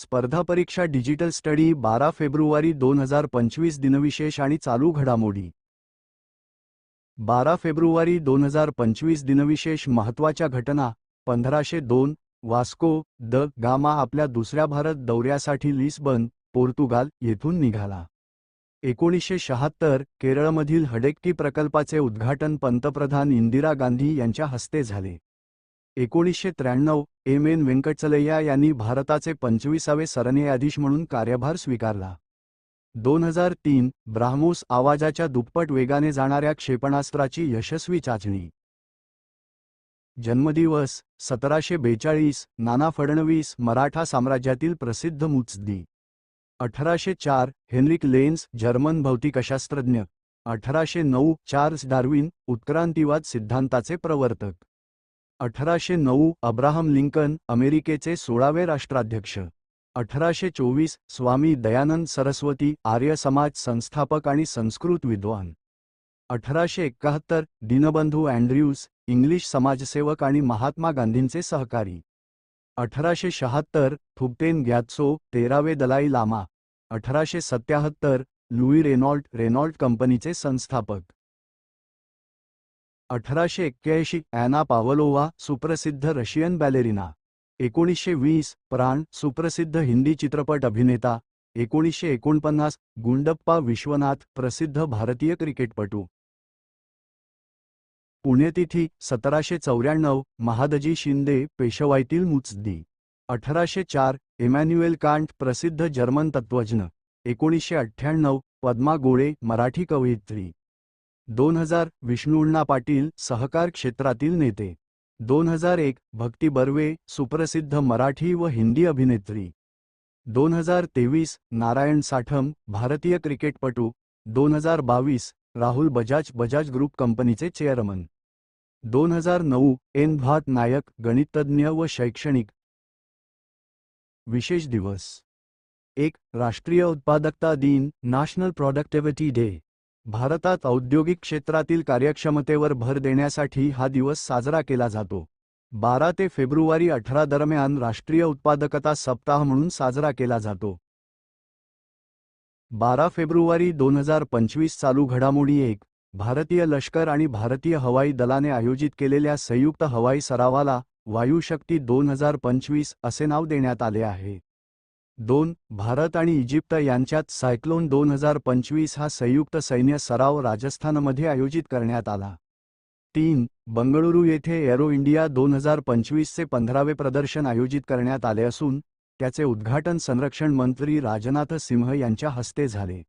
स्पर्धा परीक्षा digital study बारा फेब्रुवारी दोन हजार पंचवीस दिनविशेष आणि चालू घडामोडी. बारा फेब्रुवारी दोन हजार पंचवीस दिनविशेष महत्त्वाच्या घटना पंधराशे दोन वास्को द गामा आपल्या दुसऱ्या भारत दौऱ्यासाठी लिस्बन पोर्तुगाल येथून निघाला. एकोणीसशे शहात्तर केरळमधील हडेक्की प्रकल्पाचे उद्घाटन पंतप्रधान इंदिरा गांधी यांच्या हस्ते झाले. एकोणीसशे त्र्याण्णव एम एन व्यंकटचलय्या यांनी भारताचे पंचवीसावे सरन्यायाधीश म्हणून कार्यभार स्वीकारला. दोन हजार तीन ब्राह्मोस आवाजाच्या दुप्पट वेगाने जाणाऱ्या क्षेपणास्त्राची यशस्वी चाचणी. जन्मदिवस सतराशे बेचाळीस नाना फडणवीस मराठा साम्राज्यातील प्रसिद्ध मुत्सदी अठराशे चार हेनरिक लेन्स जर्मन भौतिकशास्त्रज्ञ. अठराशे नऊ चार्ल्स डार्विन उत्क्रांतिवाद सिद्धांताचे प्रवर्तक. अठराशे नऊ अब्राहम लिंकन अमेरिकेचे सोळावे राष्ट्राध्यक्ष. अठराशे चोवीस स्वामी दयानंद सरस्वती आर्य समाज संस्थापक आणि संस्कृत विद्वान. अठराशे एक्काहत्तर दीनबंधू अँड्र्यूज इंग्लिश समाजसेवक आणि महात्मा गांधींचे सहकारी. अठराशे शहात्तर थुपटेन ग्यात्सो तेरावे दलाई लामा. अठराशे सत्याहत्तर लुई रेनॉल्ट रेनॉल्ट कंपनीचे संस्थापक. अठराशे एक्क्याऐंशी ॲना पावलोवा सुप्रसिद्ध रशियन बॅलेरिना. एकोणीसशे वीस प्राण सुप्रसिद्ध हिंदी चित्रपट अभिनेता. एकोणीसशे एकोणपन्नास गुंडप्पा विश्वनाथ प्रसिद्ध भारतीय क्रिकेटपटू. पुण्यतिथी सतराशे चौऱ्याण्णव महादजी शिंदे पेशवाईतील मुत्सदी अठराशे चार इमॅन्युएल कांट प्रसिद्ध जर्मन तत्त्वज्ञ. एकोणीसशे अठ्ठ्याण्णव पद्मा गोळे मराठी कवयित्री. दोन हजार विष्णुअण्णा पाटील सहकार क्षेत्रातील नेते. दोन हजार एक भक्ती बर्वे सुप्रसिद्ध मराठी व हिंदी अभिनेत्री. दोन हजार तेवीस नारायण साठम भारतीय क्रिकेटपटू. दोन हजार बावीस राहुल बजाज बजाज ग्रुप कंपनीचे चेअरमन. दोन हजार नऊ एन भात नायक गणितज्ञ व शैक्षणिक. विशेष दिवस. एक राष्ट्रीय उत्पादकता दिन नॅशनल प्रॉडक्टिव्हिटी डे भारतात औद्योगिक क्षेत्रातील कार्यक्षमतेवर भर देण्यासाठी हा दिवस साजरा केला जातो. बारा ते फेब्रुवारी अठरा दरम्यान राष्ट्रीय उत्पादकता सप्ताह म्हणून साजरा केला जातो. बारा फेब्रुवारी दोन हजार पंचवीस चालू घडामोडी एक भारतीय लष्कर आणि भारतीय हवाई दलाने आयोजित केलेल्या संयुक्त हवाई सरावाला वायुशक्ती दोन हजार पंचवीस असे नाव देण्यात आले आहे. दोन भारत आणि इजिप्त यांच्यात सायक्लोन दोन हजार पंचवीस हा संयुक्त सैन्य सराव राजस्थानमध्ये आयोजित करण्यात आला. तीन बंगळुरू येथे एरो इंडिया दोन हजार पंचवीसचे पंधरावे प्रदर्शन आयोजित करण्यात आले असून त्याचे उद्घाटन संरक्षण मंत्री राजनाथ सिंह यांच्या हस्ते झाले.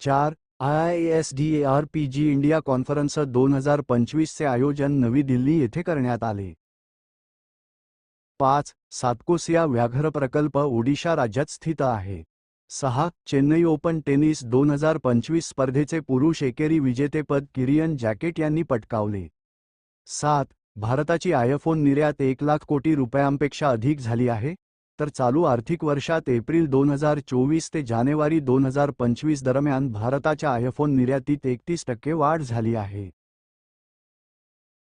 चार I S D A R P G India conference दोन हजार पंचवीसचे आयोजन नवी दिल्ली येथे करण्यात आले. पाच सातकोसिया व्याघ्र प्रकल्प ओडिशा राज्यात स्थित आहे. सहा चेन्नई ओपन टेनिस दोन हजार पंचवीस स्पर्धेचे पुरुष एकेरी विजेतेपद किरियन जॅकेट यांनी पटकावले. सात भारताची आयफोन निर्यात एक लाख कोटी रुपयांपेक्षा अधिक झाली आहे. तर चालू आर्थिक वर्षात एप्रिल दोन हजार चोवीस ते जानेवारी दोन हजार पंचवीस दरम्यान भारताच्या आयफोन निर्यातीत एकतीस टक्के वाढ झाली आहे.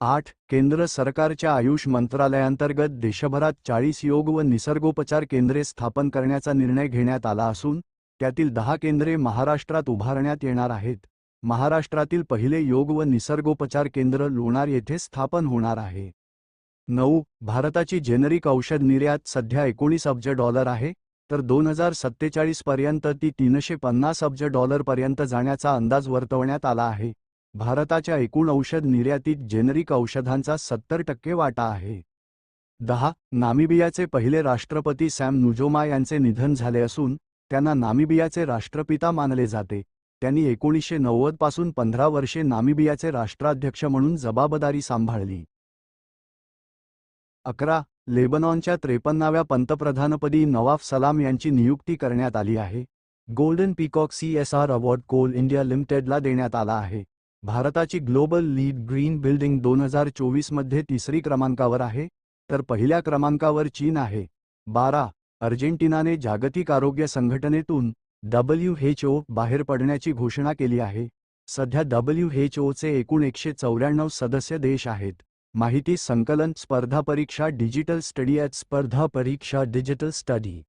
आठ केंद्र सरकारच्या आयुष मंत्रालयांतर्गत देशभरात चाळीस योग व निसर्गोपचार केंद्रे स्थापन करण्याचा निर्णय घेण्यात आला असून त्यातील दहा केंद्रे महाराष्ट्रात उभारण्यात येणार आहेत. महाराष्ट्रातील पहिले योग व निसर्गोपचार केंद्र लोणार येथे स्थापन होणार आहे. नऊ भारताची जेनरिक औषध निर्यात सध्या एकोणीस अब्ज डॉलर आहे तर दोन हजार सत्तेचाळीसपर्यंत ती तीनशे पन्नास अब्ज डॉलरपर्यंत जाण्याचा अंदाज वर्तवण्यात आला आहे. भारताच्या एकूण औषध निर्यातीत जेनरिक औषधांचा सत्तर टक्के वाटा आहे. दहा नामिबियाचे पहिले राष्ट्रपती सॅम नुजोमा यांचे निधन झाले असून त्यांना नामिबियाचे राष्ट्रपिता मानले जाते. त्यांनी एकोणीसशे नव्वदपासून पंधरा वर्षे नामिबियाचे राष्ट्राध्यक्ष म्हणून जबाबदारी सांभाळली. अकरा लेबनॉनच्या त्रेपन्नाव्या पंतप्रधानपदी नवाफ सलाम यांची नियुक्ती करण्यात आली आहे. Golden peacock C S R award coal India लिमिटेडला देण्यात आला आहे. भारताची ग्लोबल लीड ग्रीन बिल्डिंग दोन हजार चोवीसमध्ये तिसरी क्रमांकावर आहे तर पहिल्या क्रमांकावर चीन आहे. बारा. अर्जेंटिनाने जागतिक आरोग्य संघटनेतून डब्ल्यू एच ओ बाहेर पडण्याची घोषणा केली आहे. सध्या डब्ल्यू एच ओचे एकूण एकशे चौऱ्याण्णव सदस्य देश आहेत. माहिती संकलन स्पर्धा परीक्षा डिजिटल स्टडी ॲट स्पर्धा परीक्षा डिजिटल स्टडी.